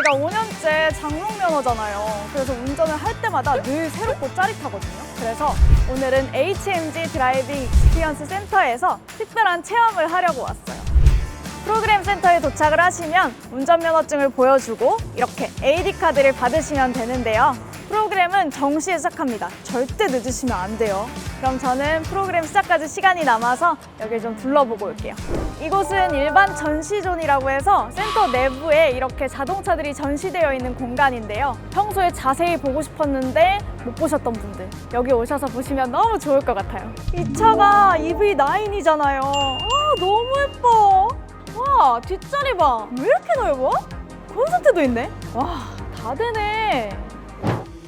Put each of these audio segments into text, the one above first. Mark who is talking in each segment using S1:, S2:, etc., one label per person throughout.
S1: 제가 5년째 장롱 면허잖아요. 그래서 운전을 할 때마다 늘 새롭고 짜릿하거든요. 그래서 오늘은 HMG 드라이빙 익스피언스 센터에서 특별한 체험을 하려고 왔어요. 프로그램 센터에 도착을 하시면 운전면허증을 보여주고 이렇게 AD 카드를 받으시면 되는데요. 프로그램은 정시에 시작합니다. 절대 늦으시면 안 돼요. 그럼 저는 프로그램 시작까지 시간이 남아서 여기 좀 둘러보고 올게요. 이곳은 일반 전시존이라고 해서 센터 내부에 이렇게 자동차들이 전시되어 있는 공간인데요. 평소에 자세히 보고 싶었는데 못 보셨던 분들 여기 오셔서 보시면 너무 좋을 것 같아요. 이 차가 EV9이잖아요. 아, 너무 예뻐. 와 뒷자리 봐. 왜 이렇게 넓어? 콘센트도 있네. 와 다 되네.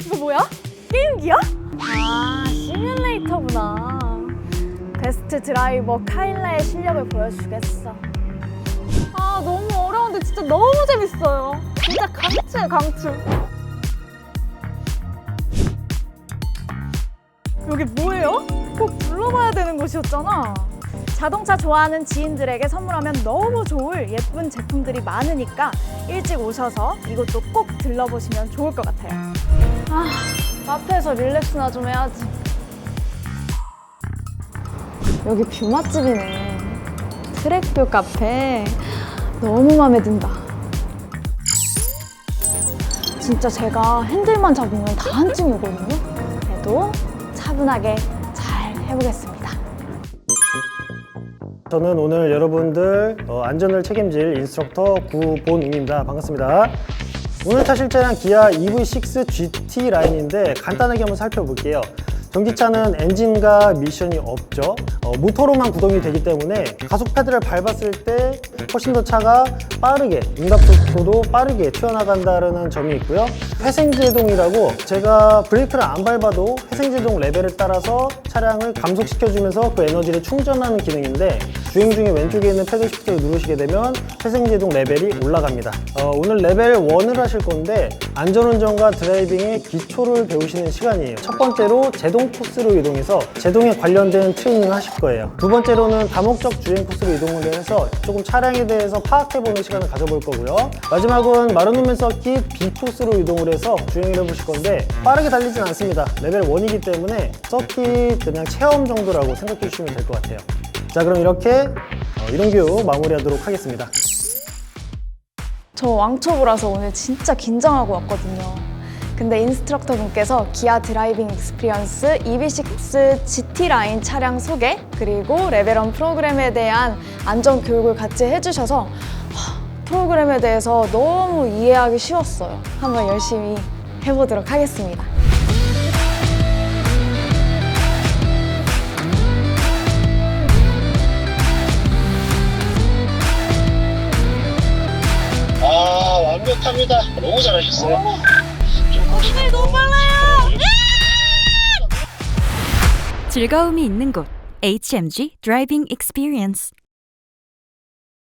S1: 이거 뭐야? 게임기야? 베스트 드라이버 카일라의 실력을 보여주겠어. 아 너무 어려운데 진짜 너무 재밌어요. 진짜 강추야 강추. 여기 뭐예요? 꼭 불러봐야 되는 곳이었잖아. 자동차 좋아하는 지인들에게 선물하면 너무 좋을 예쁜 제품들이 많으니까 일찍 오셔서 이곳도 꼭 들러보시면 좋을 것 같아요. 아, 카페에서 릴렉스나 좀 해야지. 여기 뷰 맛집이네. 트랙뷰 카페. 너무 마음에 든다. 진짜 제가 핸들만 잡으면 다 한증이 오거든요. 그래도 차분하게 잘 해보겠습니다.
S2: 저는 오늘 여러분들 어, 안전을 책임질 인스트럭터 구본웅입니다. 반갑습니다. 오늘 타실 차량 기아 EV6 GT 라인인데 간단하게 한번 살펴볼게요. 전기차는 엔진과 미션이 없죠. 어, 모터로만 구동이 되기 때문에 가속 페달을 밟았을 때 훨씬 더 차가 빠르게 응답 속도도 빠르게 튀어나간다는 점이 있고요. 회생제동이라고 제가 브레이크를 안 밟아도 회생제동 레벨을 따라서 차량을 감속시켜주면서 그 에너지를 충전하는 기능인데 주행 중에 왼쪽에 있는 패드 시프트를 누르시게 되면 회생제동 레벨이 올라갑니다. 어, 오늘 레벨 1을 하실 건데 안전운전과 드라이빙의 기초를 배우시는 시간이에요. 첫 번째로 제동 코스로 이동해서 제동에 관련된 트레이닝을 하실 거예요. 두 번째로는 다목적 주행 코스로 이동을 해서 조금 차량에 대해서 파악해보는 시간을 가져볼 거고요. 마지막은 마르노멘 서킷 B 코스로 이동을 해서 주행을 해보실 건데 빠르게 달리진 않습니다. 레벨 1이기 때문에 서킷 그냥 체험 정도라고 생각해 주시면 될 것 같아요. 자 그럼 이렇게 어, 이동규 마무리하도록 하겠습니다.
S1: 저 왕초보라서 오늘 진짜 긴장하고 왔거든요. 근데 인스트럭터 분께서 기아 드라이빙 익스피리언스 EV6 GT 라인 차량 소개 그리고 레벨원 프로그램에 대한 안전 교육을 같이 해주셔서 하, 프로그램에 대해서 너무 이해하기 쉬웠어요. 한번 열심히 해보도록 하겠습니다.
S3: 완벽합니다. 너무 잘하셨어요.
S1: 네, 너무 빨라요.
S4: 즐거움이 있는 곳 HMG 드라이빙 익스피리언스